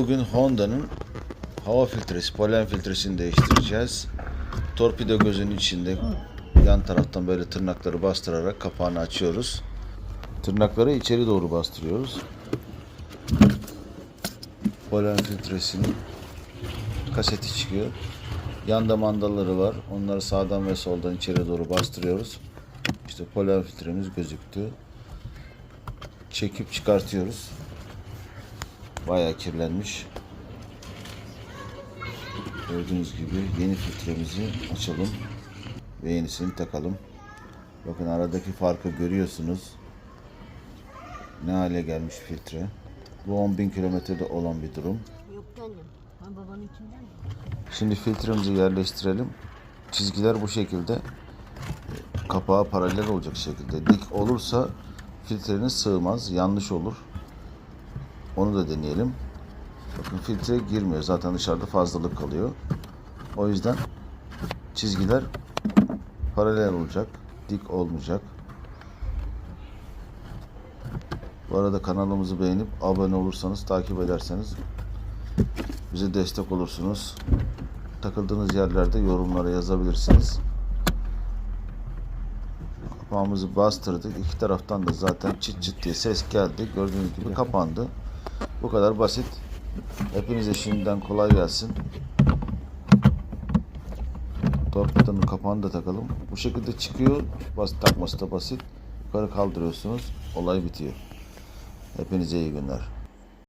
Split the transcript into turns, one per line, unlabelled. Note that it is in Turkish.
Bugün Honda'nın hava filtresi, polen filtresini değiştireceğiz. Torpido gözünün içinde yan taraftan böyle tırnakları bastırarak kapağını açıyoruz. Tırnakları içeri doğru bastırıyoruz. Polen filtresinin kaseti çıkıyor. Yanda mandaları var. Onları sağdan ve soldan içeri doğru bastırıyoruz. İşte polen filtremiz gözüktü. Çekip çıkartıyoruz. Bayağı kirlenmiş. Gördüğünüz gibi yeni filtremizi açalım ve yenisini takalım. Bakın aradaki farkı görüyorsunuz. Ne hale gelmiş filtre. Bu 10.000 kilometrede olan bir durum.
Yok annem. Ha babanınkinden mi?
Şimdi filtremizi yerleştirelim. Çizgiler bu şekilde. Kapağa paralel olacak şekilde. Dik olursa filtreniz sığmaz, yanlış olur. Onu da deneyelim. Bakın filtre girmiyor. Zaten dışarıda fazlalık kalıyor. O yüzden çizgiler paralel olacak. Dik olmayacak. Bu arada kanalımızı beğenip abone olursanız, takip ederseniz bize destek olursunuz. Takıldığınız yerlerde yorumlara yazabilirsiniz. Kapağımızı bastırdık. İki taraftan da zaten çıt çıt diye ses geldi. Gördüğünüz gibi kapandı. Bu kadar basit. Hepinize şimdiden kolay gelsin. Torpidonun kapağını da takalım. Bu şekilde çıkıyor. Bas, takması da basit. Yukarı kaldırıyorsunuz. Olay bitiyor. Hepinize iyi günler.